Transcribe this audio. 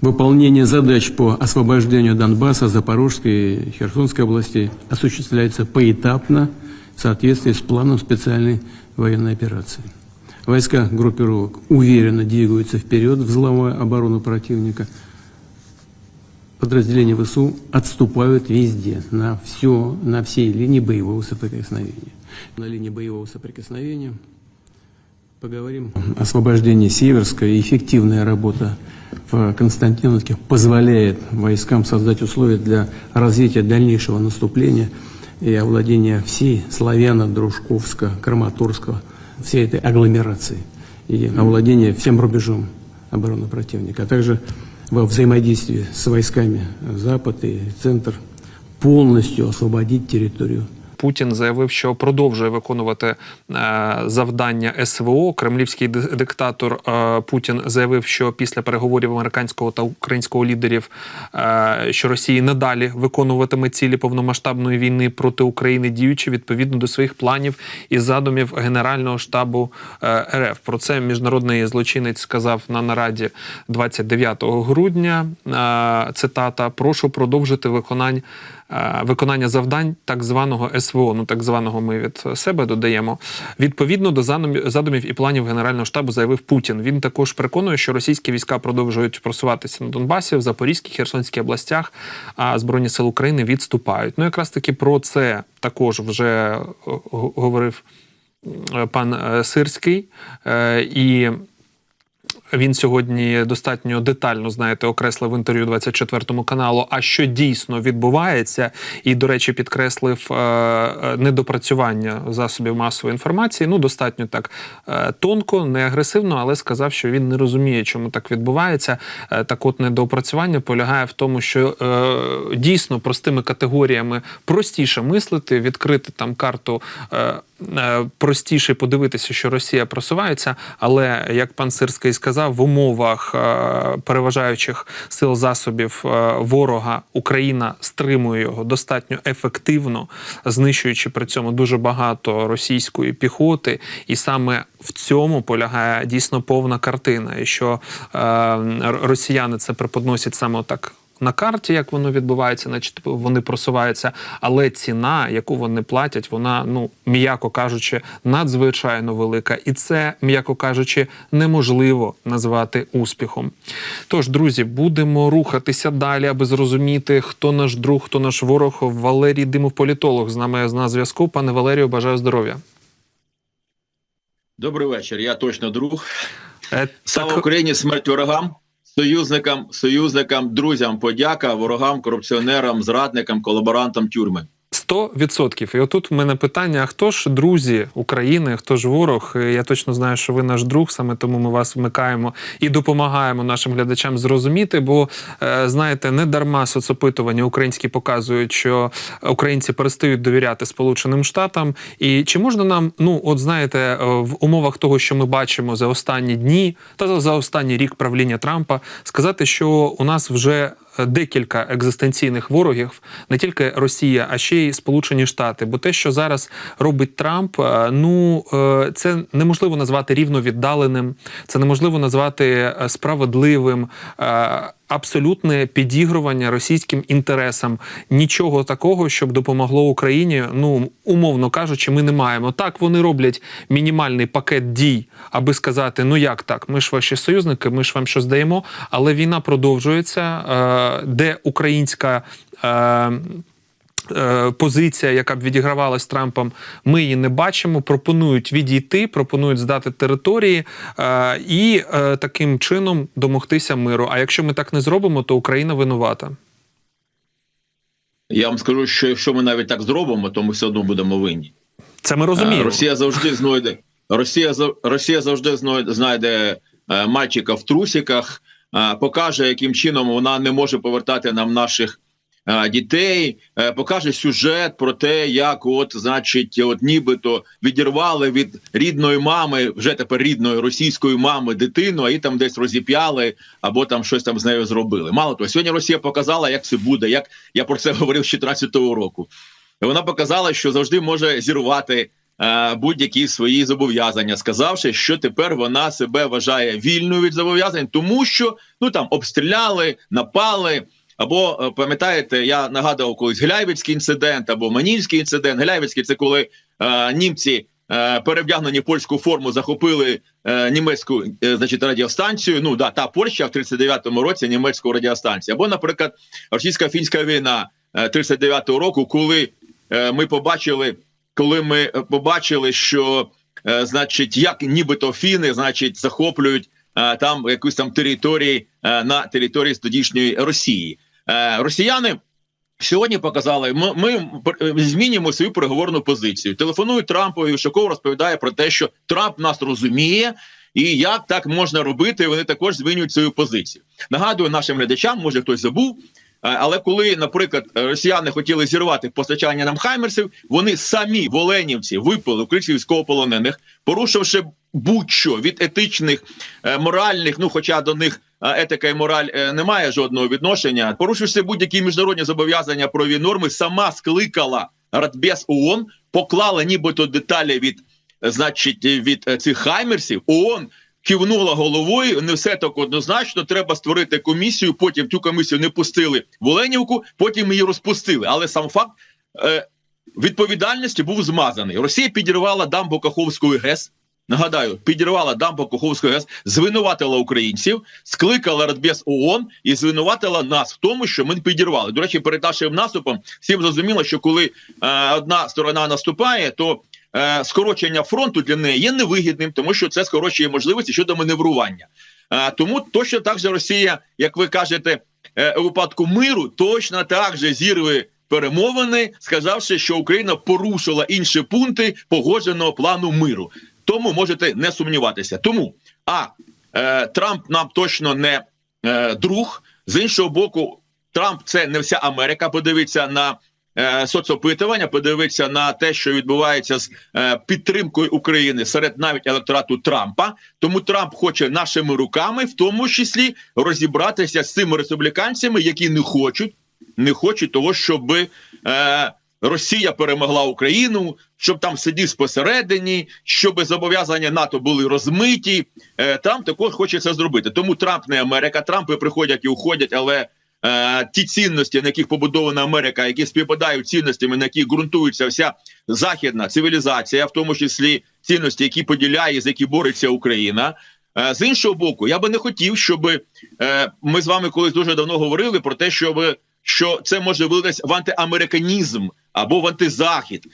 Выполнение задач по освобождению Донбасса, Запорожской и Херсонской областей осуществляется поэтапно в соответствии с планом специальной военной операции. Войска группировок уверенно двигаются вперед, взломая оборону противника. Подразделения ВСУ отступают везде, на, все, на всей линии боевого соприкосновения. На линии боевого соприкосновения поговорим о освобождении Северска. И Эффективная работа в Константиновке позволяет войскам создать условия для развития дальнейшего наступления и овладения всей Славяна, Дружковска, Краматорского, всей этой агломерации и овладения всем рубежом обороны противника, а также во взаимодействии с войсками Запад и Центр полностью освободить территорию Путін заявив, що продовжує виконувати е, завдання СВО. Кремлівський диктатор е, Путін заявив, що після переговорів американського та українського лідерів, е, що Росії надалі виконуватиме цілі повномасштабної війни проти України, діючи відповідно до своїх планів і задумів Генерального штабу РФ. Про це міжнародний злочинець сказав на нараді 29 грудня. Цитата: прошу продовжити виконання виконання завдань так званого СВО, ну так званого ми від себе додаємо. Відповідно до задумів- і планів Генерального штабу заявив Путін. Він також переконує, що російські війська продовжують просуватися на Донбасі, в Запорізькій, Херсонській областях, а Збройні сили України відступають. Ну, якраз таки про це також вже е, говорив пан е, Сирський. Е, І він сьогодні достатньо детально знаєте окреслив в інтерв'ю 24 каналу. А що дійсно відбувається, і до речі, підкреслив е, е, недопрацювання засобів масової інформації. Ну достатньо так е, тонко, не агресивно, але сказав, що він не розуміє, чому так відбувається. Е, так, от недоопрацювання полягає в тому, що е, дійсно простими категоріями простіше мислити, відкрити там карту. Е, простіше подивитися, що Росія просувається, але як пан Сирський сказав, в умовах е, переважаючих сил засобів е, ворога Україна стримує його достатньо ефективно, знищуючи при цьому дуже багато російської піхоти, і саме в цьому полягає дійсно повна картина. І що е, росіяни це преподносять саме так на карті, як воно відбувається, значить вони просуваються, але ціна, яку вони платять, вона, ну м'яко кажучи, надзвичайно велика, і це, м'яко кажучи, неможливо назвати успіхом. Тож, друзі, будемо рухатися далі, аби зрозуміти, хто наш друг, хто наш ворог. Валерій Димов, політолог, з нами на зв'язку. Пане Валерію, бажаю здоров'я. Добрий вечір. Я точно друг. Е, Слава так, Україні, смерть ворогам, союзникам, союзникам, друзям, подяка, ворогам, корупціонерам, зрадникам, колаборантам, тюрми. 100%. І отут в мене питання: а хто ж друзі України, хто ж ворог? Е, Я точно знаю, що ви наш друг, саме тому ми вас вмикаємо і допомагаємо нашим глядачам зрозуміти. Бо е, знаєте, не дарма соцопитування українські показують, що українці перестають довіряти Сполученим Штатам. І чи можна нам, ну от знаєте, е, в умовах того, що ми бачимо за останні дні та за- за останній рік правління Трампа, сказати, що у нас вже декілька екзистенційних ворогів, не тільки Росія, а ще й Сполучені Штати. Бо те, що зараз робить Трамп, е, ну е, це неможливо назвати рівновіддаленим, це неможливо назвати е, справедливим. Е, Абсолютне підігрування російським інтересам, нічого такого, щоб допомогло Україні. Ну умовно кажучи, ми не маємо. Так вони роблять мінімальний пакет дій, аби сказати: ну як так, ми ж ваші союзники, ми ж вам щось даємо. Але війна продовжується, е, де українська. Е, Позиція, яка б відігравалась Трампом, ми її не бачимо. Пропонують відійти, пропонують здати території е, і е, таким чином домогтися миру. А якщо ми так не зробимо, то Україна винувата. Я вам скажу, що якщо ми навіть так зробимо, то ми все одно будемо винні. Це ми розуміємо. Росія завжди знайде. Росія Росія завжди знайде, мальчика в трусиках, покаже, яким чином вона не може повертати нам наших дітей, е, покаже сюжет про те, як, от, значить, от нібито відірвали від рідної мами, вже тепер рідної російської мами дитину, а її там десь розіп'яли або там щось там з нею зробили. Мало того, сьогодні Росія показала, як це буде. Як я про це говорив з 2014 року. Вона показала, що завжди може зірвати е, будь-які свої зобов'язання, сказавши, що тепер вона себе вважає вільною від зобов'язань, тому що ну там обстріляли, напали. Або е, пам'ятаєте, я нагадував колись Гляйвицький інцидент або Манільський інцидент. Гляйвицький це коли е, німці е, перевдягнені польську форму захопили е, німецьку е, значить, радіостанцію. Ну да, та Польща в 39-му році німецьку радіостанцію. Або, наприклад, російсько-фінська війна е, 39-го року, коли е, ми побачили, коли ми е, побачили, що е, значить, як нібито фіни, значить, захоплюють е, там якусь там території е, на території тодішньої Росії. Е, Росіяни сьогодні показали, ми, ми е, змінюємо свою переговорну позицію. Телефоную Трампові, Ушаков розповідає про те, що Трамп нас розуміє. І як так можна робити? Вони також змінюють свою позицію. Нагадую нашим глядачам, може хтось забув. е, Але коли, наприклад, росіяни хотіли зірвати постачання нам хаймерсів, вони самі в Оленівці випили українських військовополонених, порушивши будь-що від етичних, моральних, ну хоча до них етика і мораль е, не має жодного відношення, порушивши будь-які міжнародні зобов'язання правові норми, сама скликала Радбез ООН, поклала нібито деталі від, е, значить, від е, цих хаймерсів. ООН кивнула головою. Не все так однозначно. Треба створити комісію. Потім цю комісію не пустили в Оленівку, потім її розпустили. Але сам факт відповідальності був змазаний. Росія підірвала дамбу Каховської ГЕС. Нагадаю, підірвала дамбу Каховської ГЕС, звинуватила українців, скликала Радбез ООН і звинуватила нас в тому, що ми підірвали. До речі, перед нашим наступом всім зрозуміло, що коли е, одна сторона наступає, то е, скорочення фронту для неї є невигідним, тому що це скорочує можливості щодо маневрування. Е, тому точно так же Росія, як ви кажете, е, у випадку миру, точно так же зірве перемовини, сказавши, що Україна порушила інші пункти погодженого плану миру. Тому можете не сумніватися. Тому а е, Трамп нам точно не е, друг. З іншого боку, Трамп це не вся Америка. Подивіться на е, соцопитування, подивіться на те, що відбувається з е, підтримкою України серед навіть електорату Трампа. Тому Трамп хоче нашими руками, в тому числі, розібратися з цими республіканцями, які не хочуть, не хочуть того, щоб е, Росія перемогла Україну, щоб там сидів посередині, щоб зобов'язання НАТО були розмиті. Е, Трамп також хоче це зробити. Тому Трамп не Америка. Трампи приходять і уходять, але е, ті цінності, на яких побудована Америка, які співпадають цінностями, на яких ґрунтується вся західна цивілізація, в тому числі цінності, які поділяє, за які бореться Україна. Е, З іншого боку, я би не хотів, щоб е, ми з вами колись дуже давно говорили про те, щоб що це може вилитись в антиамериканізм або в антизахід.